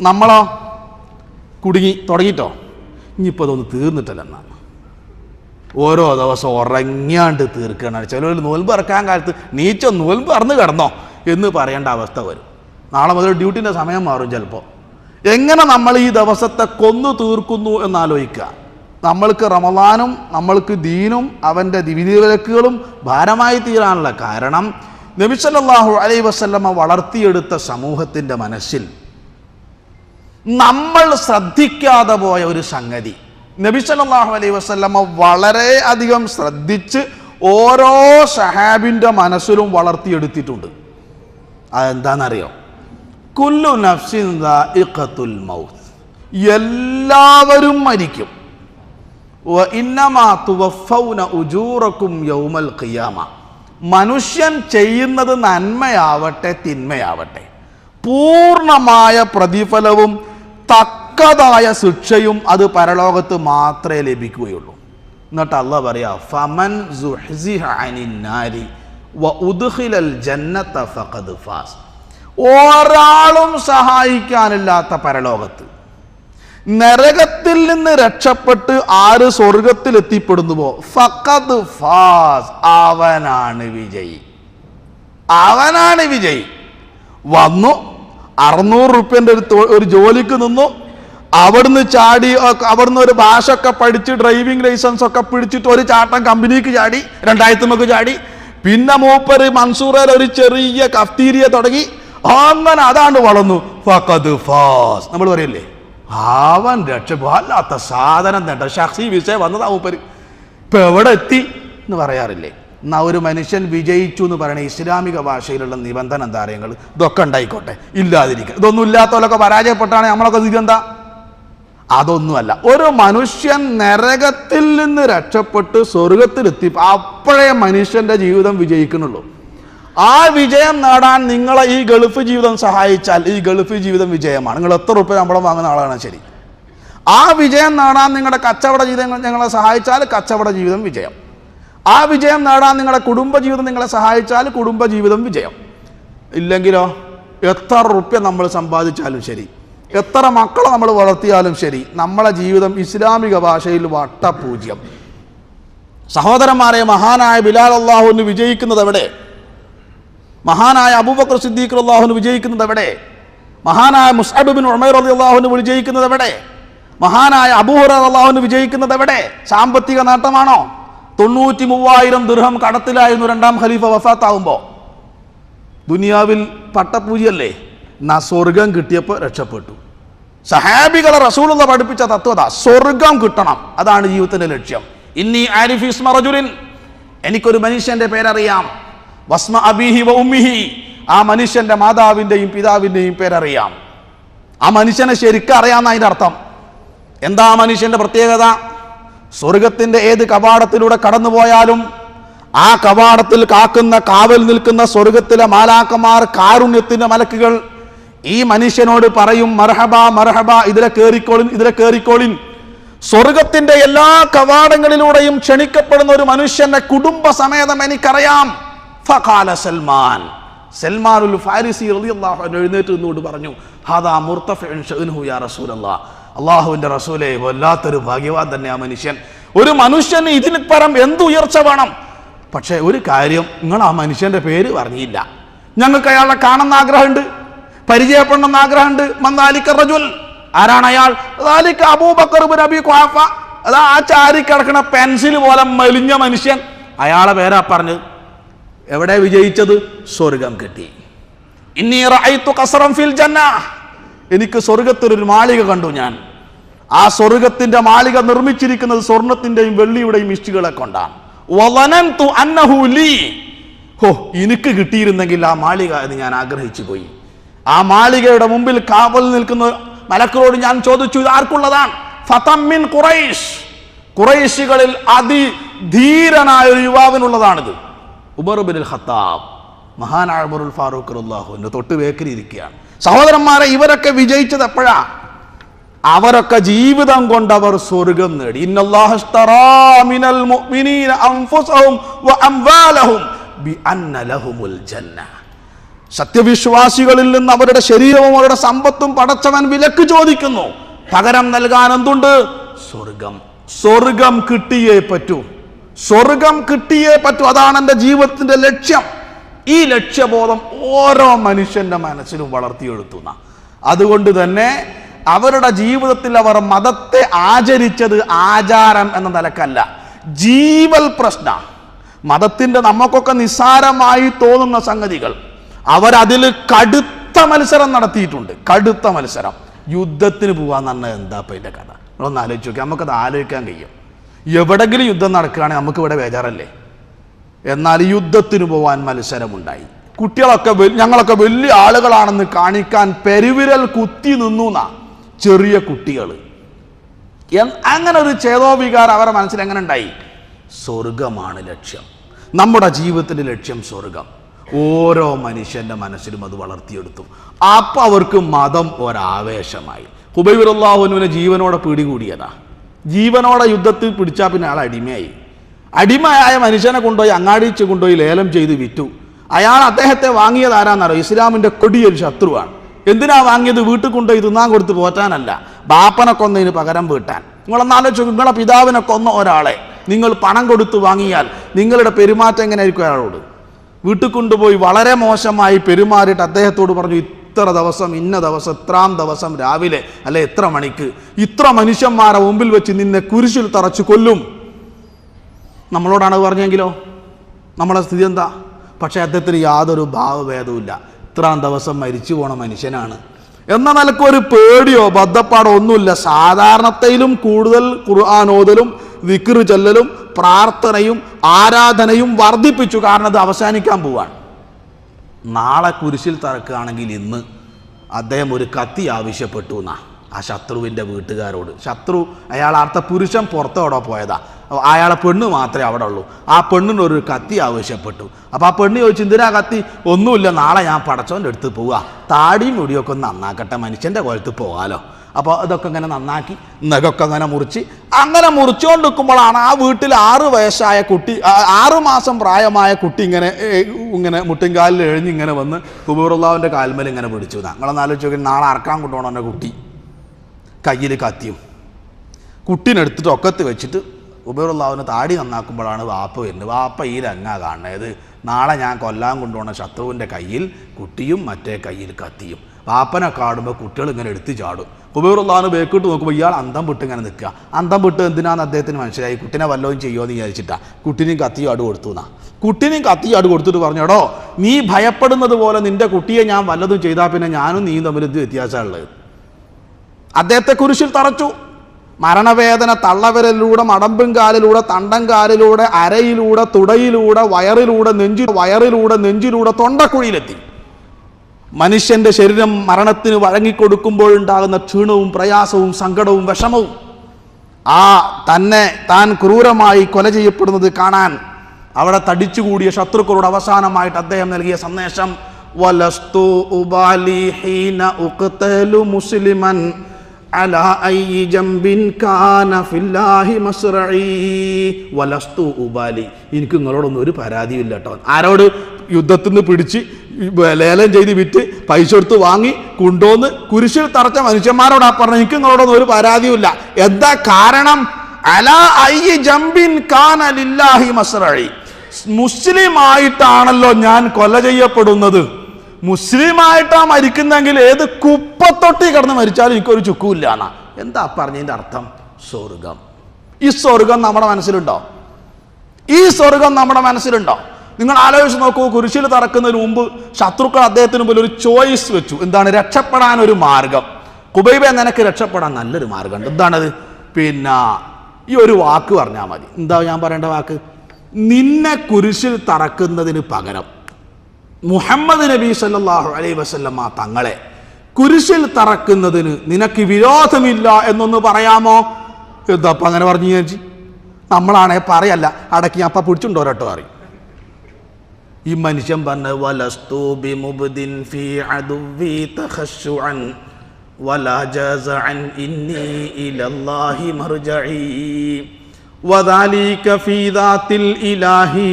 നമ്മളോ? കുടുങ്ങി തുടങ്ങിയിട്ടോ ഇനിയിപ്പോൾ അതൊന്ന് തീർന്നിട്ടല്ല എന്നാണ് ഓരോ ദിവസം ഉറങ്ങാണ്ട് തീർക്കണം. ചില നോൽമ്പ് ഇറക്കാൻ കാലത്ത് നീച്ചോ നോൽമ്പ് ഇറന്ന് കിടന്നോ എന്ന് പറയേണ്ട അവസ്ഥ വരും. നാളെ മുതൽ ഡ്യൂട്ടിന്റെ സമയം മാറും ചിലപ്പോൾ എങ്ങനെ നമ്മൾ ഈ ദിവസത്തെ കൊന്നു തീർക്കുന്നു എന്നാലോചിക്കുക. നമ്മൾക്ക് റമദാനും നമ്മൾക്ക് ദീനും അവന്റെ വിധിവിലക്കുകളും ഭാരമായി തീരാനുള്ള കാരണം നബിസല്ലാഹു അലൈ വസല്ലമ്മ വളർത്തിയെടുത്ത സമൂഹത്തിന്റെ മനസ്സിൽ നമ്മൾ ശ്രദ്ധിക്കാതെ പോയ ഒരു സംഗതി. നബി അലൈ അലൈഹി വസല്ലമ വളരെ അധികം ശ്രദ്ധിച്ച് ഓരോ സഹാബിന്റെ മനസ്സിലും വളർത്തിയെടുത്തിട്ടുണ്ട്. അതെന്താണെന്നറിയോ കുല്ലു നഫ്സിൻ മൗത്ത്. എല്ലാവരും മരിക്കും. യൗമൽ ഖിയാമ. മനുഷ്യൻ ചെയ്യുന്നത് നന്മയാവട്ടെ തിന്മയാവട്ടെ. പൂർണമായ പ്രതിഫലവും തക്കതായ ശിക്ഷയും അത് പരലോകത്ത് മാത്രമേ ലഭിക്കുകയുള്ളൂ. എന്നിട്ട് അല്ല പറയാ ഫമൻ ഒരാളും സഹായിക്കാനില്ലാത്ത പരലോകത്ത്. നരകത്തിൽ നിന്ന് രക്ഷപ്പെട്ട് ആര് സ്വർഗത്തിൽ എത്തിപ്പെടുന്നുവോ ഫഖദ് ഫാസ്. അവനാണ് വിജയി. അവനാണ് വിജയി. വന്നു. അറുന്നൂറ് റുപ്യന്റെ ഒരു ഒരു ജോലിക്ക് നിന്നു. അവിടുന്ന് ചാടി അവിടുന്ന് ഒരു ഭാഷ ഒക്കെ പഠിച്ച് ഡ്രൈവിംഗ് ലൈസൻസ് ഒക്കെ പിടിച്ചിട്ട് ഒരു ചാട്ടം കമ്പനിക്ക് ചാടി രണ്ടായിരത്തുമൊക്കെ ചാടി. പിന്നെ മൂപ്പര് മൻസൂറയിൽ ഒരു ചെറിയ കഫ്തീരിയ തുടങ്ങി. അങ്ങനെ അതാണ്ട് വളർന്നു. ഫാസ്. നമ്മൾ പറയല്ലേ? അവൻ രക്ഷപ്പെടാത്ത സാധനം തേണ്ട ഷഹ്സി വിഷയം വന്നതാ മൂപ്പര്. ഇപ്പൊ എവിടെ എത്തി എന്ന് പറയാറില്ലേ? ഒരു മനുഷ്യൻ വിജയിച്ചു എന്ന് പറയണ ഇസ്ലാമിക ഭാഷയിലുള്ള നിബന്ധന എന്താ ഇതൊക്കെ ഉണ്ടായിക്കോട്ടെ. ഇല്ലാതിരിക്കുക ഇതൊന്നും ഇല്ലാത്തവരൊക്കെ പരാജയപ്പെട്ടാണ് നമ്മളൊക്കെ ഇതെന്താ അതൊന്നുമല്ല. ഒരു മനുഷ്യൻ നരകത്തിൽ നിന്ന് രക്ഷപ്പെട്ട് സ്വർഗത്തിലെത്തി അപ്പോഴേ മനുഷ്യന്റെ ജീവിതം വിജയിക്കുന്നുള്ളൂ. ആ വിജയം നേടാൻ നിങ്ങളെ ഈ ഗൾഫ് ജീവിതം സഹായിച്ചാൽ ഈ ഗൾഫ് ജീവിതം വിജയമാണ്. നിങ്ങൾ എത്ര റുപ്യ ശമ്പളം വാങ്ങുന്ന ആളാണ് ശരി. ആ വിജയം നേടാൻ നിങ്ങളുടെ കച്ചവട ജീവിതം ഞങ്ങളെ സഹായിച്ചാൽ കച്ചവട ജീവിതം വിജയം. ആ വിജയം നേടാൻ നിങ്ങളുടെ കുടുംബജീവിതം നിങ്ങളെ സഹായിച്ചാൽ കുടുംബജീവിതം വിജയം. ഇല്ലെങ്കിലോ എത്ര റുപ്യ നമ്മൾ സമ്പാദിച്ചാലും ശരി. എത്ര മക്കളെ നമ്മൾ വളർത്തിയാലും ശരി. നമ്മളെ ജീവിതം ഇസ്ലാമിക ഭാഷയിൽ വട്ടപൂജ്യം. സഹോദരന്മാരെ മഹാനായ ബിലാൽ അള്ളാഹുവിന് വിജയിക്കുന്നത് എവിടെ? മഹാനായ അബൂബക്കർ സിദ്ദീഖ് അള്ളാഹുവിന് വിജയിക്കുന്നത് എവിടെ? മഹാനായ മുസ്അബിബിൻ ഉമൈർ അലി അള്ളാഹുവിന് വിജയിക്കുന്നത് എവിടെ? മഹാനായ അബൂഹർ അള്ളാഹുവിന് വിജയിക്കുന്നത് എവിടെ? സാമ്പത്തിക നേട്ടമാണോ? തൊണ്ണൂറ്റി മൂവായിരം ദൃഹം കടത്തിലായിരുന്നു രണ്ടാം ഖലീഫ വഫാത്താവുമ്പോൾ ദുനിയാവിൽ പട്ടപൂജയല്ലേ? എന്നാ സ്വർഗം കിട്ടിയപ്പോൾ രക്ഷപ്പെട്ടു. സഹാബികളെ റസൂലുള്ള പഠിപ്പിച്ച തത്വത സ്വർഗം കിട്ടണം. അതാണ് ജീവിതത്തിന്റെ ലക്ഷ്യം. ഇന്നി ആരിഫിസ് മറജുലിൻ എനിക്കൊരു മനുഷ്യന്റെ പേരറിയാം. വസ്മ അബിഹി വ ആ മനുഷ്യന്റെ മാതാവിന്റെയും പിതാവിന്റെയും പേരറിയാം. ആ മനുഷ്യനെ ശരിക്കും അറിയാമെന്നതിന്റെ അർത്ഥം. എന്താ മനുഷ്യന്റെ പ്രത്യേകത? സ്വർഗത്തിന്റെ ഏത് കവാടത്തിലൂടെ കടന്നുപോയാലും ആ കവാടത്തിൽ കാക്കുന്ന കാവൽ നിൽക്കുന്ന സ്വർഗത്തിലെ മാലാക്കന്മാർ കാരുണ്യത്തിന്റെ മലക്കുകൾ ഈ മനുഷ്യനോട് പറയും മർഹബ മർഹബ ഇതിലെ കേറിക്കോളിൻ ഇതിലെ കേറിക്കോളിൻ. സ്വർഗത്തിന്റെ എല്ലാ കവാടങ്ങളിലൂടെയും ക്ഷണിക്കപ്പെടുന്ന ഒരു മനുഷ്യന്റെ കുടുംബ സമേതം എനിക്കറിയാം. ഫഖാല സൽമാൻ. സൽമാനുൽ ഫാരിസി റളിയല്ലാഹു അൻഹു എഴുന്നേറ്റ് നിന്നുകൊണ്ട് പറഞ്ഞു ഹാദാ മുർത്തഫിഉൻ ഷഅ്നുഹു യാ റസൂലല്ലാഹ് അള്ളാഹുവിന്റെ റസൂലെ വല്ലാത്തൊരു ഭാഗ്യവാൻ തന്നെ ആ മനുഷ്യൻ. ഒരു മനുഷ്യന് ഇതിന് പരം എന്ത് ഉയർച്ച വേണം? പക്ഷേ ഒരു കാര്യം നിങ്ങൾ ആ മനുഷ്യന്റെ പേര് പറഞ്ഞില്ല. ഞങ്ങൾക്ക് അയാളെ കാണുന്ന ആഗ്രഹമുണ്ട് പരിചയപ്പെടണമെന്ന് ആഗ്രഹമുണ്ട്. മന്ദാലിക്ക റജുൽ ആരാണ് അയാൾ? ദാലിക അബൂബക്കർ നബി ഖുഹാഫ. അതാ ആ ചാരി കിടക്കണ പെൻസിൽ പോലെ മെലിഞ്ഞ മനുഷ്യൻ. അയാളെ പേരാ പറഞ്ഞത് എവിടെ വിജയിച്ചത്? സ്വർഗം കിട്ടി. ഇന്നി റഅയ്തു കസറം ഫിൽ ജന്ന. എനിക്ക് സ്വർഗത്തിലൊരു മാളിക കണ്ടു ഞാൻ. ആ സ്വർഗത്തിന്റെ മാളിക നിർമ്മിച്ചിരിക്കുന്നത് സ്വർണത്തിന്റെയും വെള്ളിയുടെയും ഇഷ്ടികളെ കൊണ്ടാണ്. ഹോ എനിക്ക് കിട്ടിയിരുന്നെങ്കിൽ ആ മാളിക എന്ന് ഞാൻ ആഗ്രഹിച്ചു പോയി. ആ മാളികയുടെ മുമ്പിൽ കാവൽ നിൽക്കുന്ന മലക്കളോട് ഞാൻ ചോദിച്ചു ഇത് ആർക്കുള്ളതാണ്? ഫതമ്മിൻ ഖുറൈഷ്. ഖുറൈശികളിൽ അതിധീരനായ ഒരു യുവാവിനുള്ളതാണിത്. ഉമർ ബിൻ ഖത്താബ് മഹാനായ ഫാറൂഖ് അള്ളാഹുവിന്റെ തൊട്ട് വേക്കരി ഇരിക്കുകയാണ്. സഹോദരന്മാരെ ഇവരൊക്കെ വിജയിച്ചത് എപ്പോഴാ? അവരൊക്കെ ജീവിതം കൊണ്ട് അവർ സ്വർഗം നേടി. സത്യവിശ്വാസികളിൽ നിന്ന് അവരുടെ ശരീരവും അവരുടെ സമ്പത്തും പടച്ചവൻ വിലക്ക് ചോദിക്കുന്നു. പകരം നൽകാൻ എന്തുണ്ട്? സ്വർഗം. സ്വർഗം കിട്ടിയേ പറ്റൂ. സ്വർഗം കിട്ടിയേ പറ്റൂ. അതാണ് എന്റെ ജീവിതത്തിന്റെ ലക്ഷ്യം. ഈ ലക്ഷ്യബോധം ഓരോ മനുഷ്യന്റെ മനസ്സിലും വളർത്തിയെടുത്തുന്ന. അതുകൊണ്ട് തന്നെ അവരുടെ ജീവിതത്തിൽ അവർ മതത്തെ ആചരിച്ചത് ആചാരം എന്ന നിലക്കല്ല. ജീവൽ പ്രശ്ന. മതത്തിന്റെ നമുക്കൊക്കെ നിസ്സാരമായി തോന്നുന്ന സംഗതികൾ. അവരതിൽ കടുത്ത മത്സരം നടത്തിയിട്ടുണ്ട്. കടുത്ത മത്സരം. യുദ്ധത്തിന് പോകാന്ന് പറഞ്ഞാൽ എന്താ ഇപ്പൊ എന്റെ കഥ? നിങ്ങളൊന്ന് ആലോചിച്ച് നോക്കി. നമുക്കത് ആലോചിക്കാൻ കഴിയും. എവിടെങ്കിലും യുദ്ധം നടക്കുകയാണെങ്കിൽ നമുക്ക് ഇവിടെ ബേജാറല്ലേ? എന്നാൽ യുദ്ധത്തിന് പോവാൻ മത്സരമുണ്ടായി. കുട്ടികളൊക്കെ ഞങ്ങളൊക്കെ വലിയ ആളുകളാണെന്ന് കാണിക്കാൻ പെരുവിരൽ കുത്തി നിന്നു ചെറിയ കുട്ടികൾ അങ്ങനെ ഒരു ചേതോവികാരം അവരുടെ മനസ്സിൽ എങ്ങനെ ഉണ്ടായി? സ്വർഗമാണ് ലക്ഷ്യം. നമ്മുടെ ജീവിതത്തിന്റെ ലക്ഷ്യം സ്വർഗം ഓരോ മനുഷ്യന്റെ മനസ്സിലും അത് വളർത്തിയെടുത്തു. അപ്പൊ അവർക്ക് മതം ഒരാവേശമായി. ഹുബൈബുല്ലാഹുവിനെ ജീവനോടെ പിടികൂടിയതാ. ജീവനോടെ യുദ്ധത്തിൽ പിടിച്ചാൽ പിന്നെ ആൾ അടിമയായി അടിമയായ മനുഷ്യനെ കൊണ്ടുപോയി അങ്ങാടിച്ച് കൊണ്ടുപോയി ലേലം ചെയ്ത് വിറ്റു. അയാൾ അദ്ദേഹത്തെ വാങ്ങിയത് ആരാന്നറിയോ? ഇസ്ലാമിന്റെ കൊടിയൊരു ശത്രുവാണ്. എന്തിനാ വാങ്ങിയത്? വീട്ടിൽ കൊണ്ടുപോയി തിന്നാൻ കൊടുത്ത് പോറ്റാനല്ല. ബാപ്പനെ കൊന്നതിന് പകരം വീട്ടാൻ. നിങ്ങളൊന്ന് ആലോചിച്ചു നിങ്ങളെ പിതാവിനെ കൊന്ന ഒരാളെ നിങ്ങൾ പണം കൊടുത്ത് വാങ്ങിയാൽ നിങ്ങളുടെ പെരുമാറ്റം എങ്ങനെ ആയിരിക്കും അയാളോട്? വീട്ടിൽ കൊണ്ടുപോയി വളരെ മോശമായി പെരുമാറിയിട്ട് അദ്ദേഹത്തോട് പറഞ്ഞു ഇത്ര ദിവസം ഇന്ന ദിവസം ഇത്രാം ദിവസം രാവിലെ അല്ലെ എത്ര മണിക്ക്? ഇത്ര മനുഷ്യന്മാരെ മുമ്പിൽ വെച്ച് നിന്നെ കുരിശിൽ തറച്ചു കൊല്ലും. നമ്മളോടാണ് പറഞ്ഞെങ്കിലോ? നമ്മളെ സ്ഥിതി എന്താ? പക്ഷേ അദ്ദേഹത്തിന് യാതൊരു ഭാവഭേദവുമില്ല. ഇത്രാം ദിവസം മരിച്ചു പോണ മനുഷ്യനാണ്. എന്ന നിലയ്ക്ക് ഒരു പേടിയോ ബദ്ധപ്പാടോ ഒന്നുമില്ല. സാധാരണത്തിലും കൂടുതൽ ഖുർആാനോദലും വിക്റ് ചെല്ലലും പ്രാർത്ഥനയും ആരാധനയും വർദ്ധിപ്പിച്ചു. കാരണം അത് അവസാനിക്കാൻ പോവാണ്. നാളെ കുരിശിൽ തറക്കുകയാണെങ്കിൽ ഇന്ന് അദ്ദേഹം ഒരു കത്തി ആവശ്യപ്പെട്ടു എന്നാ ആ ശത്രുവിന്റെ വീട്ടുകാരോട്. ശത്രു അയാൾ അർത്ഥ പുരുഷൻ പുറത്തോടെ പോയതാ? അയാളെ പെണ്ണ് മാത്രമേ അവിടെ ഉള്ളൂ. ആ പെണ്ണിനൊരു കത്തി ആവശ്യപ്പെട്ടു. അപ്പോൾ ആ പെണ്ണ് ചോദിച്ചു എന്തിനാ കത്തി? ഒന്നുമില്ല നാളെ ഞാൻ പടച്ചോന്റെ അടുത്ത് പോവുക താടിയും മുടിയൊക്കെ ഒന്ന് നന്നാക്കട്ടെ മനുഷ്യന്റെ കോലത്ത് പോകാലോ അപ്പോൾ ഇതൊക്കെ ഇങ്ങനെ നന്നാക്കി നഖമൊക്കെ അങ്ങനെ മുറിച്ച്. അങ്ങനെ മുറിച്ചുകൊണ്ട് നിൽക്കുമ്പോഴാണ് ആ വീട്ടിൽ ആറ് വയസ്സായ കുട്ടി ആറ് മാസം പ്രായമായ കുട്ടി ഇങ്ങനെ ഇങ്ങനെ മുട്ടിൻകാലിൽ എഴുന്നിങ്ങനെ വന്ന് കുബൂറുള്ളാവിന്റെ കാൽമേൽ ഇങ്ങനെ പിടിച്ചു. നിങ്ങളൊന്ന് ആലോചിച്ച് നോക്കി നാളെ അറക്കാൻ കൊണ്ടുപോകണം എന്റെ കുട്ടി? കയ്യിൽ കത്തിയും. കുട്ടീനെടുത്തിട്ട് ഒക്കത്ത് വെച്ചിട്ട് ഉബൈറുള്ളാവിനെ താടി നന്നാക്കുമ്പോഴാണ് വാപ്പ വരുന്നത്. വാപ്പ ഈ രംഗ കാണുന്നത്. നാളെ ഞാൻ കൊല്ലാൻ കൊണ്ടുപോകുന്ന ശത്രുവിന്റെ കയ്യിൽ കുട്ടിയും മറ്റേ കയ്യിൽ കത്തിയും. വാപ്പനെ കാണുമ്പോൾ കുട്ടികൾ ഇങ്ങനെ എടുത്ത് ചാടും. കുബേറുള്ളാവിന് ബേക്കിട്ട് നോക്കുമ്പോൾ ഇയാൾ അന്തം വിട്ട് ഇങ്ങനെ നിൽക്കുക. അന്തം വിട്ട് എന്തിനാന്ന് അദ്ദേഹത്തിന് മനസ്സിലായി? കുട്ടിനെ വല്ലതും ചെയ്യുമോ എന്ന് വിചാരിച്ചിട്ടാ. കുട്ടിനെയും കത്തിയും ആട് കൊടുത്തു എന്നാ. കുട്ടിനെയും കത്തിയും ആട് കൊടുത്തിട്ട് പറഞ്ഞോടോ നീ ഭയപ്പെടുന്നത് പോലെ നിന്റെ കുട്ടിയെ ഞാൻ വല്ലതും ചെയ്താൽ പിന്നെ ഞാനും നീയും തമ്മിൽ ഇത് വ്യത്യാസമുള്ളത് അദ്ദേഹത്തെ കുരിശിൽ തറച്ചു. മരണവേദന തള്ളവിരലിലൂടെ മടമ്പുംകാലിലൂടെ തണ്ടംകാലിലൂടെ അരയിലൂടെ തുടയിലൂടെ വയറിലൂടെ നെഞ്ചി വയറിലൂടെ നെഞ്ചിലൂടെ തൊണ്ടക്കുഴിയിലെത്തി. മനുഷ്യന്റെ ശരീരം മരണത്തിന് വഴങ്ങിക്കൊടുക്കുമ്പോഴുണ്ടാകുന്ന ക്ഷീണവും പ്രയാസവും സങ്കടവും വിഷമവും. ആ തന്നെ താൻ ക്രൂരമായി കൊല ചെയ്യപ്പെടുന്നത് കാണാൻ അവിടെ തടിച്ചുകൂടിയ ശത്രുക്കളോട് അവസാനമായിട്ട് അദ്ദേഹം നൽകിയ സന്ദേശം വലസ്തു ഉബാലി ഹീന ഉഖ്തലു മുസ്ലിമൻ അലാ جنب ജംബിൻ കാന ഫില്ലാഹി മസ്റഈ വലസ്തു ഉബാലി. എനിക്ക് നിങ്ങളോടൊന്നും ഒരു പരാതിയില്ല കേട്ടോ. ആരോട്? യുദ്ധത്തിൽ നിന്ന് പിടിച്ച് ലേലം ചെയ്ത് വിറ്റ് പൈസ എടുത്ത് വാങ്ങി കൊണ്ടുവന്ന് കുരിശിൽ തറച്ച മനുഷ്യന്മാരോടാ പറഞ്ഞു എനിക്ക് നിങ്ങളോടൊന്നും ഒരു പരാതിയുമില്ല. എന്താ കാരണം? അലാ ഐ ജംബിൻ ലില്ലാഹി മസ്റഈ. മുസ്ലിം ആയിട്ടാണല്ലോ ഞാൻ കൊല ചെയ്യപ്പെടുന്നത്. മുസ്ലിമായിട്ടാ മരിക്കുന്നെങ്കിൽ ഏത് കുപ്പത്തൊട്ടി കിടന്ന് മരിച്ചാലും എനിക്കൊരു ചുക്കുമില്ല എന്നാ. എന്താ പറഞ്ഞതിന്റെ അർത്ഥം? സ്വർഗം. ഈ സ്വർഗം നമ്മുടെ മനസ്സിലുണ്ടോ? ഈ സ്വർഗം നമ്മുടെ മനസ്സിലുണ്ടോ? നിങ്ങൾ ആലോചിച്ച് നോക്കൂ കുരിശിൽ തറക്കുന്നതിന് മുമ്പ് ശത്രുക്കൾ അദ്ദേഹത്തിന് മുമ്പിൽ ഒരു ചോയ്സ് വെച്ചു. എന്താണ്? രക്ഷപ്പെടാൻ ഒരു മാർഗം. കുബൈബ നിനക്ക് രക്ഷപ്പെടാൻ നല്ലൊരു മാർഗമുണ്ട്. എന്താണത്? പിന്നെ ഈ ഒരു വാക്ക് പറഞ്ഞാൽ മതി. എന്താ ഞാൻ പറയേണ്ട വാക്ക്? നിന്നെ കുരിശിൽ തറക്കുന്നതിന് പകരം. മുഹമ്മദ് നബി സല്ലാഹു അലൈ വസല്ലമ തങ്ങളെ കുരിശിൽ തറക്കുന്നതിന് നിനക്ക് വിരോധമില്ല എന്നൊന്ന് പറയാമോ? യുദ്ധപ്പം അങ്ങനെ പറഞ്ഞു ചേച്ചി? നമ്മളാണെ പറയല്ല. അടക്കി അപ്പ പിടിച്ചുണ്ടോ അറിയും. ഈ മനുഷ്യൻ പറഞ്ഞു വലസ്തു ബിമുബ്ദിൻ ഫീ അദുവി വലാ ജസഅൻ ഇന്നി മർജഈ വദാലിക ഫീ ഇലാഹി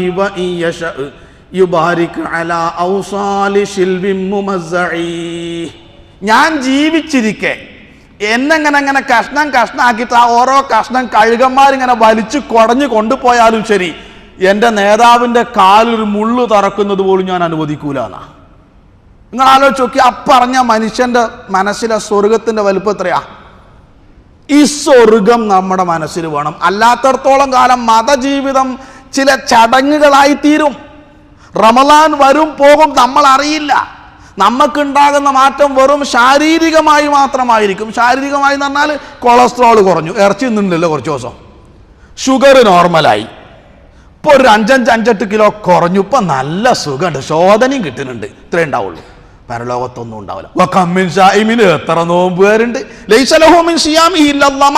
ഔസാലി. ഞാൻ ജീവിച്ചിരിക്കെ. എന്നെങ്ങനെ അങ്ങനെ കഷ്ണം കഷ്ണാക്കിയിട്ട് ആ ഓരോ കഷ്ണം കഴുകന്മാരിങ്ങനെ വലിച്ചു കുടഞ്ഞു കൊണ്ടുപോയാലും ശരി എന്റെ നേതാവിന്റെ കാലൊരു മുള്ളു തറക്കുന്നത് പോലും ഞാൻ അനുവദിക്കൂല എന്നാ നിങ്ങൾ ആലോചിച്ച് നോക്കി അപ്പറഞ്ഞ മനുഷ്യന്റെ മനസ്സിലെ സ്വർഗത്തിന്റെ വലുപ്പം എത്രയാ? ഈ സ്വർഗം നമ്മുടെ മനസ്സിൽ വേണം. അല്ലാത്തടത്തോളം കാലം മതജീവിതം ചില ചടങ്ങുകളായി തീരും. റമലാൻ വരും പോകും നമ്മൾ അറിയില്ല നമുക്കുണ്ടാകുന്ന മാറ്റം വെറും ശാരീരികമായി മാത്രമായിരിക്കും. ശാരീരികമായി എന്ന് പറഞ്ഞാൽ കൊളസ്ട്രോൾ കുറഞ്ഞു. ഇറച്ചി നിന്നില്ലല്ലോ കുറച്ച് ദിവസം. ഷുഗർ നോർമലായി ഇപ്പോൾ ഒരു അഞ്ചഞ്ച് അഞ്ചെട്ട് കിലോ കുറഞ്ഞു. ഇപ്പം നല്ല സുഖമുണ്ട് ശോധനയും കിട്ടുന്നുണ്ട്. ഇത്രേ ഉണ്ടാവുള്ളൂ. പരലോകത്തൊന്നും ഉണ്ടാവില്ല. വക്കമ്മിൻ ഷായിമിന് എത്ര നോമ്പുകാരുണ്ട് ലൈസലഹോമിൻ ഇല്ലല്ലമ.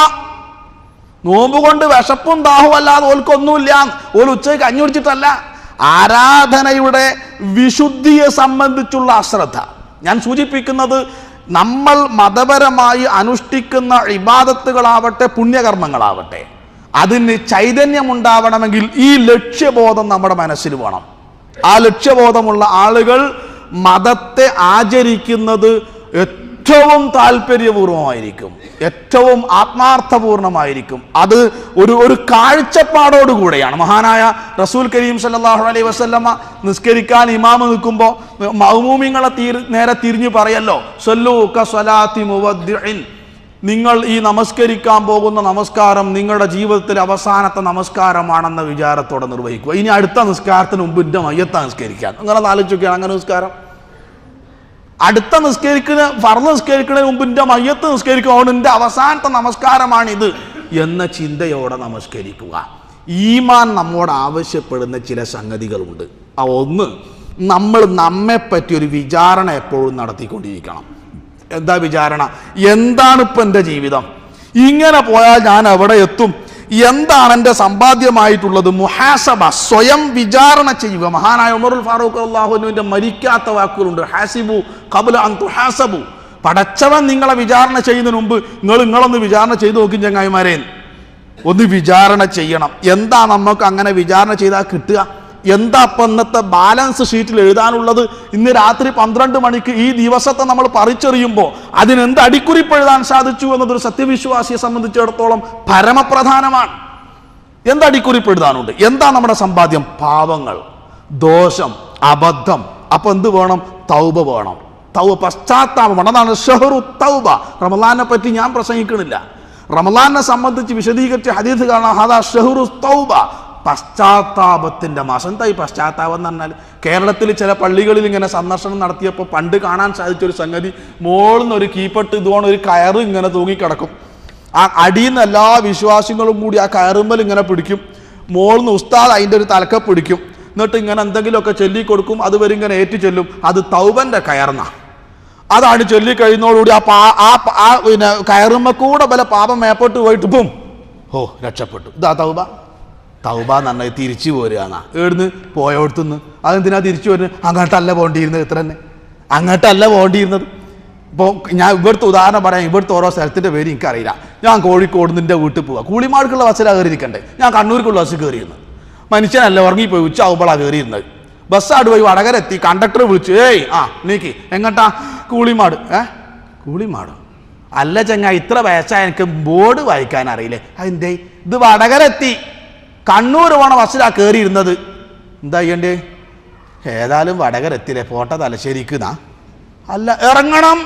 നോമ്പ് കൊണ്ട് വിശപ്പും ദാഹവും അല്ലാതെ ഓൽക്കൊന്നുമില്ല. ഓൽ ഉച്ചയ്ക്ക് കഞ്ഞി കുടിച്ചിട്ടല്ല. ആരാധനയുടെ വിശുദ്ധിയെ സംബന്ധിച്ചുള്ള അശ്രദ്ധ. ഞാൻ സൂചിപ്പിക്കുന്നത് നമ്മൾ മതപരമായി അനുഷ്ഠിക്കുന്ന ഇബാദത്തുകളാവട്ടെ പുണ്യകർമ്മങ്ങളാവട്ടെ അതിന് ചൈതന്യമുണ്ടാവണമെങ്കിൽ ഈ ലക്ഷ്യബോധം നമ്മുടെ മനസ്സിൽ വേണം. ആ ലക്ഷ്യബോധമുള്ള ആളുകൾ മതത്തെ ആചരിക്കുന്നത് ഏറ്റവും താല്പര്യപൂർവമായിരിക്കും. ഏറ്റവും ആത്മാർത്ഥപൂർണമായിരിക്കും. അത് ഒരു ഒരു കാഴ്ചപ്പാടോടുകൂടെയാണ്. മഹാനായ റസൂൽ കരീം സല്ലാഹു അലൈഹി വസല്ലമ നിസ്കരിക്കാൻ ഇമാമ് നിൽക്കുമ്പോൾ മൗമൂമിങ്ങളെ തീർ നേരെ തിരിഞ്ഞു പറയല്ലോ നിങ്ങൾ ഈ നമസ്കരിക്കാൻ പോകുന്ന നമസ്കാരം നിങ്ങളുടെ ജീവിതത്തിലെ അവസാനത്തെ നമസ്കാരമാണെന്ന വിചാരത്തോടെ നിർവഹിക്കുക. ഇനി അടുത്ത നിസ്കാരത്തിന് മുമ്പ് മയ്യത്ത നിസ്കരിക്കാൻ അങ്ങനെ ആലോചിക്കുകയാണ് അങ്ങനെ നിസ്കാരം അടുത്ത നിസ്കരിക്കുന്ന ഫർദ് നിസ്കരിക്കുന്നതിന് മുമ്പ് എന്റെ മയ്യത്ത് നിസ്കരിക്കുക അതുകൊണ്ട് എന്റെ അവസാനത്തെ നമസ്കാരമാണിത് എന്ന ചിന്തയോടെ നമസ്കരിക്കുക. ഈമാൻ നമ്മോട് ആവശ്യപ്പെടുന്ന ചില സംഗതികളുണ്ട്. ആ ഒന്ന് നമ്മൾ നമ്മെ പറ്റി ഒരു വിചാരണ എപ്പോഴും നടത്തിക്കൊണ്ടിരിക്കണം. എന്താ വിചാരണ? എന്താണ് ഇപ്പം എന്റെ ജീവിതം? ഇങ്ങനെ പോയാൽ ഞാൻ എവിടെ എത്തും? എന്താണ് എന്റെ സമ്പാദ്യമായിട്ടുള്ളത്? മുഹാസബ സ്വയം വിചാരണ ചെയ്യുക. മഹാനായ ഉമറുൽ ഫാറൂഖ് അള്ളാഹുവിന്റെ മരിക്കാത്ത വാക്കുകളുണ്ട്. ഹാസിബു കബുല അന്തു ഹാസബു പടച്ചവൻ നിങ്ങളെ വിചാരണ ചെയ്യുന്നതിന് മുമ്പ് നിങ്ങൾ നിങ്ങളൊന്ന് വിചാരണ ചെയ്തു നോക്കും ചങ്ങായിമാരെ. ഒന്ന് വിചാരണ ചെയ്യണം. എന്താ നമുക്ക് അങ്ങനെ വിചാരണ ചെയ്താൽ കിട്ടുക? എന്താ അപ്പം ഇന്നത്തെ ബാലൻസ് ഷീറ്റിൽ എഴുതാനുള്ളത്? ഇന്ന് രാത്രി പന്ത്രണ്ട് മണിക്ക് ഈ ദിവസത്തെ നമ്മൾ പറിച്ചെറിയുമ്പോൾ അതിനെന്ത് അടിക്കുറിപ്പ് എഴുതാൻ സാധിച്ചു എന്നതൊരു സത്യവിശ്വാസിയെ സംബന്ധിച്ചിടത്തോളം പരമപ്രധാനമാണ്. എന്ത് അടിക്കുറിപ്പ് എഴുതാനുണ്ട്? എന്താ നമ്മുടെ സമ്പാദ്യം? പാവങ്ങൾ ദോഷം അബദ്ധം. അപ്പം എന്ത് വേണം? തൗബ വേണം. തൗബ പശ്ചാത്താപം. വേണം അതാണ് ഷെഹറു തൗബ. റമലാനെ പറ്റി ഞാൻ പ്രസംഗിക്കണില്ല. റമലാനെ സംബന്ധിച്ച് വിശദീകരിച്ച ഹദീസ് കാണാം. ഹദാ ഷെഹറു തൗബ. പശ്ചാത്താപത്തിന്റെ മാസം. എന്താ ഈ പശ്ചാത്താപം എന്ന് പറഞ്ഞാൽ കേരളത്തിൽ ചില പള്ളികളിൽ ഇങ്ങനെ സന്ദർശനം നടത്തിയപ്പോൾ പണ്ട് കാണാൻ സാധിച്ച ഒരു സംഗതി മോളിൽ നിന്ന് ഒരു കീപ്പട്ട് ഇതുകൊണ്ട് ഒരു കയറ് ഇങ്ങനെ തൂങ്ങിക്കിടക്കും. ആ അടിയിൽ നിന്ന് എല്ലാ വിശ്വാസികളും കൂടി ആ കയറുമ്പൽ ഇങ്ങനെ പിടിക്കും. മോളിൽ നിന്ന് ഉസ്താദ് അതിന്റെ ഒരു തലക്ക പിടിക്കും. എന്നിട്ട് ഇങ്ങനെ എന്തെങ്കിലുമൊക്കെ ചൊല്ലിക്കൊടുക്കും അതുവരെ ഇങ്ങനെ ഏറ്റു ചെല്ലും. അത് തൗബന്റെ കയറുന്ന. അതാണ് ചൊല്ലി കഴിയുന്നതോടുകൂടി ആ പാ ആ ആ പിന്നെ കയറുമ്പോൾ കൂടെ പല പാപം മേപ്പോട്ട് പോയിട്ട് പോവും. ഓ രക്ഷപ്പെട്ടു. ഇതാ തൗബ. തൗബ എന്ന് പറഞ്ഞാൽ തിരിച്ചു പോരുകയാണ് എവിടുന്ന്? പോയോടത്തുനിന്ന് അതെന്തിനാ തിരിച്ചു വരുന്നത് അങ്ങോട്ടല്ല പോകേണ്ടിയിരുന്നത് ഇത്ര തന്നെ. അങ്ങോട്ടല്ല പോകേണ്ടിയിരുന്നത് ഇപ്പോൾ ഞാൻ ഇവിടുത്തെ ഉദാഹരണം പറയാം. ഇവിടുത്തെ ഓരോ സ്ഥലത്തിന്റെ പേര് എനിക്കറിയില്ല. ഞാൻ കോഴിക്കോട് നിന്റെ വീട്ടിൽ പോവാം. കൂളിമാർക്കുള്ള ബസ്സിലാണ് കയറിയിരിക്കണ്ടേ ഞാൻ കണ്ണൂർക്കുള്ള ബസ് കയറിയിരുന്നു മനുഷ്യനല്ല ഉറങ്ങിപ്പോയി. ഉച്ച ആവുമ്പോഴാണ് കയറിയിരുന്നത് ബസ്സാട് ആട് പോയി വടകര എത്തി. കണ്ടക്ടർ വിളിച്ചു. ഏയ് ആ നീക്ക്. എങ്ങട്ടാ? കൂളിമാട്. ഏ? കൂളിമാട്? അല്ല ചങ്ങ ഇത്ര വയസ്സായ എനിക്ക് ബോർഡ് വായിക്കാൻ അറിയില്ലേ? അതിന്റെ ഇത് വടകര എത്തി. കണ്ണൂർ പോണ ബസ്സിലാ കയറിയിരുന്നത് എന്താ ചെയ്യണ്ടേ? ഏതായാലും വടകര എത്തില്ലേ പോട്ട തലശ്ശേരിക്കുന്നാ അല്ല ഇറങ്ങണം.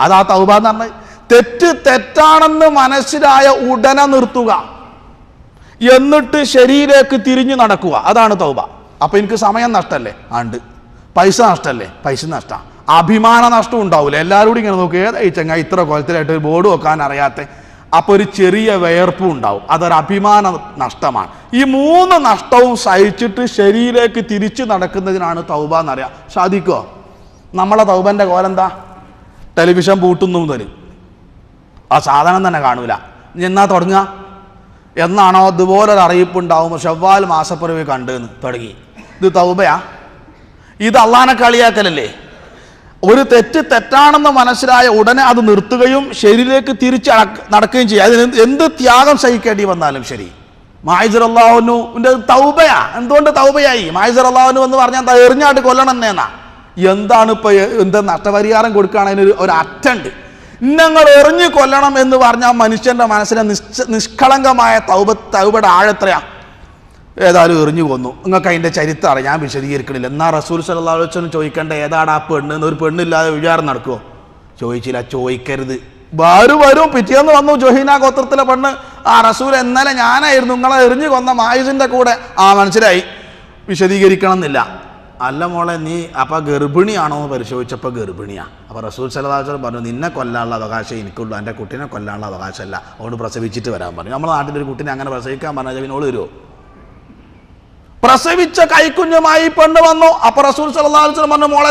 അതാ തൗബ എന്ന് പറഞ്ഞത്. തെറ്റ് തെറ്റാണെന്ന് മനസ്സിലായ ഉടനെ നിർത്തുക. എന്നിട്ട് ശരിയിലേക്ക് തിരിഞ്ഞു നടക്കുക. അതാണ് തൗബ. അപ്പൊ എനിക്ക് സമയം നഷ്ടല്ലേ? ആണ്ട്. പൈസ നഷ്ടല്ലേ? പൈസ നഷ്ടം. അഭിമാന നഷ്ടം ഉണ്ടാവില്ല എല്ലാവരും കൂടി ഇങ്ങനെ നോക്കുക ഏതായി ചങ്ങ ഇത്ര കൊലത്തിലായിട്ട് ബോർഡ് വെക്കാൻ അറിയാത്ത. അപ്പൊ ഒരു ചെറിയ വിയർപ്പും ഉണ്ടാവും. അതൊരു അഭിമാന നഷ്ടമാണ്. ഈ മൂന്ന് നഷ്ടവും സഹിച്ചിട്ട് ശരീരേക്ക് തിരിച്ചു നടക്കുന്നതിനാണ് തൗബ എന്നറിയാം. സാധിക്കോ? നമ്മളെ തൗബന്റെ കോലെന്താ ടെലിവിഷൻ പൂട്ടുന്നു മുതൽ ആ സാധനം തന്നെ കാണൂല. എന്നാ തുടങ്ങുക എന്നാണോ ഇതുപോലൊരു ഉണ്ടാവും ഷവ്വാൽ മാസപ്പിറവി കണ്ടെന്ന് തുടങ്ങി. ഇത് തൗബയാ? ഇത് അള്ളാനെ കളിയാക്കലല്ലേ? ഒരു തെറ്റ് തെറ്റാണെന്ന് മനസ്സിലായ ഉടനെ അത് നിർത്തുകയും ശരിയിലേക്ക് തിരിച്ച് നടക്കുകയും ചെയ്യുക അതിന് എന്ത് ത്യാഗം സഹിക്കേണ്ടി വന്നാലും ശരി. മായിസർ അള്ളാഹുനുവിന്റെ തൗബയാ. എന്തുകൊണ്ട് തൗബയായി? മായിസർ അള്ളാഹുനു എന്ന് പറഞ്ഞാൽ എറിഞ്ഞാട്ട് കൊല്ലണം എന്നേന്നാ. എന്താണ് ഇപ്പൊ എന്താ നഷ്ടപരിഹാരം കൊടുക്കുകയാണെങ്കിൽ ഒരു അറ്റുണ്ട്. ഞങ്ങൾ എറിഞ്ഞു കൊല്ലണം എന്ന് പറഞ്ഞാൽ മനുഷ്യന്റെ മനസ്സിലെ നിഷ്കളങ്കമായ തൗബ തൗബയുടെ ആഴത്രയാ ഏതായാലും എറിഞ്ഞു കൊന്നു. നിങ്ങൾക്ക് അതിന്റെ ചരിത്രമാണ് ഞാൻ വിശദീകരിക്കണില്ല. എന്നാൽ റസൂൽ സല്ലാ ചോദിക്കേണ്ട ഏതാടാ ആ പെണ്ണ്? എന്ന് ഒരു പെണ്ണില്ലാതെ വിചാരം നടക്കുമോ ചോദിച്ചില്ല ചോദിക്കരുത്. വരും വരും പിറ്റേന്ന് വന്നു ജൊഹീന ഗോത്രത്തിലെ പെണ്ണ്. ആ റസൂൽ ഇന്നലെ ഞാനായിരുന്നു നിങ്ങളെ എറിഞ്ഞു കൊന്ന മായുസിന്റെ കൂടെ. ആ മനസ്സിലായി? വിശദീകരിക്കണം എന്നില്ല അല്ല മോളെ നീ അപ്പം ഗർഭിണിയാണോ എന്ന് പരിശോധിച്ചപ്പോൾ ഗർഭിണിയാണ് അപ്പോൾ റസൂൽ സലഹാചർ പറഞ്ഞു നിന്നെ കൊല്ലാനുള്ള അവകാശം എനിക്കുള്ളൂ എന്റെ കുട്ടീനെ കൊല്ലാനുള്ള അവകാശമല്ല. അതുകൊണ്ട് പ്രസവിച്ചിട്ട് വരാൻ പറഞ്ഞു. നമ്മുടെ നാട്ടിലൊരു കുട്ടീനെ അങ്ങനെ പ്രസവിക്കാൻ പറഞ്ഞാൽ പിന്നോട് വരുമോ പ്രസവിച്ച കൈക്കുഞ്ഞുമായി പെണ്ണ് വന്നു. അപ്പൊ റസൂൽ വസല്ലം പറഞ്ഞു മോളെ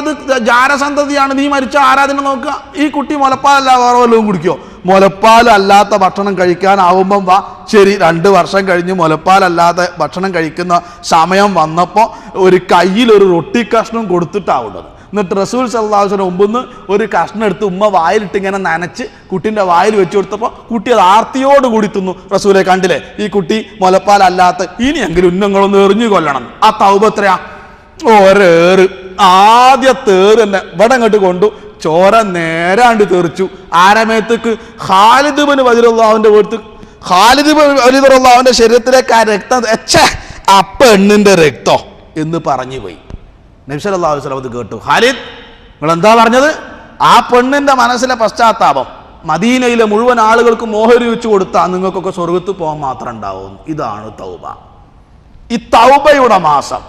ജാരസന്തതിയാണ്. നീ മരിച്ച ആരാധന നോക്കുക. ഈ കുട്ടി മുലപ്പാലല്ല വേറെ വല്ലതും കുടിക്കോ? മുലപ്പാലല്ലാത്ത ഭക്ഷണം കഴിക്കാനാവുമ്പം വാ. ശരി രണ്ട് വർഷം കഴിഞ്ഞ് മുലപ്പാലല്ലാത്ത ഭക്ഷണം കഴിക്കുന്ന സമയം വന്നപ്പോൾ ഒരു കയ്യിൽ ഒരു റൊട്ടി കഷ്ണം കൊടുത്തിട്ടാവുന്നത് എന്നിട്ട് റസൂൽ സല്ലാഹുസിന് മുമ്പ് ഒരു കഷ്ണം എടുത്ത് ഉമ്മ വായിലിട്ട് ഇങ്ങനെ നനച്ച് കുട്ടീന്റെ വായിൽ വെച്ചു കൊടുത്തപ്പോൾ കുട്ടി അത് ആർത്തിയോട് കൂടി തിന്നു. റസൂലെ കണ്ടില്ലേ? ഈ കുട്ടി മുലപ്പാലല്ലാത്ത ഇനിയെങ്കിലും ഉന്നങ്ങളൊന്ന് എറിഞ്ഞു കൊല്ലണം. ആ തൗപത്രയാ ഒരേറ് ഏറ്. തന്നെ. ഇവിടെ കൊണ്ടു. ചോര നേരാണ്ട് തെറിച്ചു. ആരമേത്തേക്ക്? ഖാലിദ് ബിൻ വജിറുല്ലാവിന്റെ വീട്ട് ഖാലിദ് ബിൻ ശരീരത്തിലേക്ക് ആ രക്തം എച്ച ആ പെണ്ണിന്റെ രക്തോ എന്ന് പറഞ്ഞു പോയി. നബ്സല്ലാഹു വസ്ലം അത് കേട്ടു. ഖാലിദ് നിങ്ങൾ എന്താ പറഞ്ഞത്? ആ പെണ്ണിന്റെ മനസ്സിലെ പശ്ചാത്താപം മദീനയിലെ മുഴുവൻ ആളുകൾക്ക് മോഹരി വെച്ച് കൊടുത്താൽ നിങ്ങൾക്കൊക്കെ സ്വർഗത്ത് പോകാൻ മാത്രം ഉണ്ടാവും ഇതാണ് തൗബ. ഈ തൗബയുടെ മാസം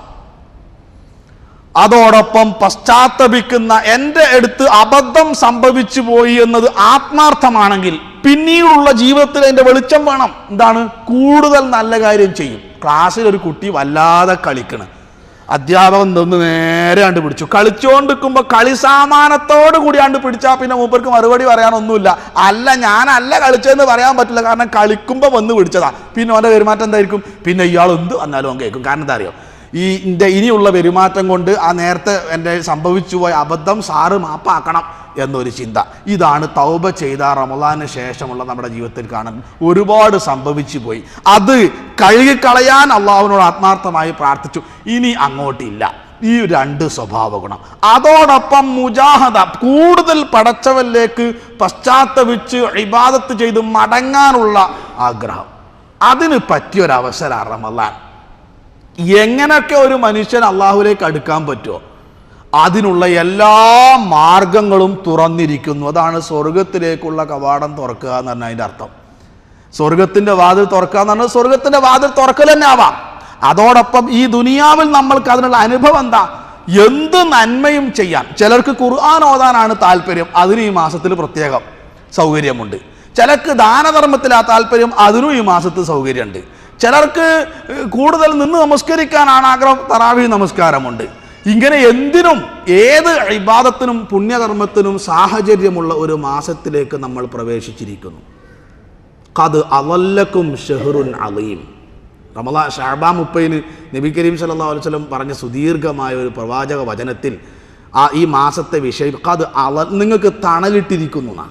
അതോടൊപ്പം പശ്ചാത്തപിക്കുന്ന എന്റെ അടുത്ത് അബദ്ധം സംഭവിച്ചു പോയി എന്നത് ആത്മാർത്ഥമാണെങ്കിൽ പിന്നീടുള്ള ജീവിതത്തിൽ അതിന്റെ വെളിച്ചം വേണം. എന്താണ്? കൂടുതൽ നല്ല കാര്യം ചെയ്യും. ക്ലാസ്സിൽ ഒരു കുട്ടി വല്ലാതെ കളിക്കണ്. അധ്യാപകൻ നിന്ന് നേരെ കണ്ട് പിടിച്ചു. കളിച്ചുകൊണ്ടിരിക്കുമ്പോൾ കളി സാമാനത്തോട് കൂടി കണ്ട് പിടിച്ചാൽ പിന്നെ മൂപ്പർക്ക് മറുപടി പറയാനൊന്നുമില്ല. അല്ല ഞാനല്ല കളിച്ചതെന്ന് പറയാൻ പറ്റില്ല. കാരണം കളിക്കുമ്പോൾ വന്ന് പിടിച്ചതാ. പിന്നെ അവന്റെ പെരുമാറ്റം എന്തായിരിക്കും? പിന്നെ ഇയാൾ എന്ത് വന്നാലും അവൻ കേൾക്കും. കാരണം എന്താ അറിയോ? ഈ എന്റെ ഇനിയുള്ള പെരുമാറ്റം കൊണ്ട് ആ നേരത്തെ എന്റെ സംഭവിച്ചു പോയ അബദ്ധം സാറ് മാപ്പാക്കണം. എന്നൊരു ചിന്ത. ഇതാണ് തൗബ ചെയ്ത റമദാന് ശേഷമുള്ള നമ്മുടെ ജീവിതത്തിൽ കാണാൻ ഒരുപാട് സംഭവിച്ചു പോയി. അത് കഴുകിക്കളയാൻ അള്ളാഹുവിനോട് ആത്മാർത്ഥമായി പ്രാർത്ഥിച്ചു. ഇനി അങ്ങോട്ടില്ല. ഈ രണ്ട് സ്വഭാവ ഗുണം അതോടൊപ്പം മുജാഹദ കൂടുതൽ പടച്ചവനിലേക്ക് പശ്ചാത്തപിച്ച് ഇബാദത്ത് ചെയ്ത് മടങ്ങാനുള്ള ആഗ്രഹം. അതിന് പറ്റിയൊരവസരം റമദാൻ. എങ്ങനെയൊക്കെ ഒരു മനുഷ്യൻ അള്ളാഹുലേക്ക് അടുക്കാൻ പറ്റുമോ അതിനുള്ള എല്ലാ മാർഗങ്ങളും തുറന്നിരിക്കുന്നു. അതാണ് സ്വർഗത്തിലേക്കുള്ള കവാടം തുറക്കുക എന്ന് പറഞ്ഞാൽ അതിന്റെ അർത്ഥം. സ്വർഗത്തിന്റെ വാതിൽ തുറക്കുക എന്ന് പറഞ്ഞാൽ സ്വർഗത്തിന്റെ വാതിൽ തുറക്കൽ തന്നെ ആവാം. അതോടൊപ്പം ഈ ദുനിയാവിൽ നമ്മൾക്ക് അതിനുള്ള അനുഭവം എന്താ? എന്ത് നന്മയും ചെയ്യാം ചിലർക്ക് ഖുർആൻ ഓതാനാണ് താല്പര്യം അതിന് ഈ മാസത്തിൽ പ്രത്യേകം സൗകര്യമുണ്ട്. ചിലർക്ക് ദാനധർമ്മത്തിൽ ആ താല്പര്യം അതിനും ഈ മാസത്തിൽ സൗകര്യമുണ്ട്. ചിലർക്ക് കൂടുതൽ നിന്ന് നമസ്കരിക്കാനാണ് ആഗ്രഹം തറാവി നമസ്കാരമുണ്ട്. ഇങ്ങനെ എന്തിനും ഏത് ഇബാദത്തിനും പുണ്യകർമ്മത്തിനും സാഹചര്യമുള്ള ഒരു മാസത്തിലേക്ക് നമ്മൾ പ്രവേശിച്ചിരിക്കുന്നു. കത് അവല്ലക്കും ഷെഹറുൻ അലീം റമലാ ഷാബാ മുപ്പൈന് നബി കരീം അലൈഹി വസല്ലം പറഞ്ഞ സുദീർഘമായ ഒരു പ്രവാചക വചനത്തിൽ ആ ഈ മാസത്തെ വിഷയം കത് അവ നിങ്ങൾക്ക് തണലിട്ടിരിക്കുന്നു എന്നാ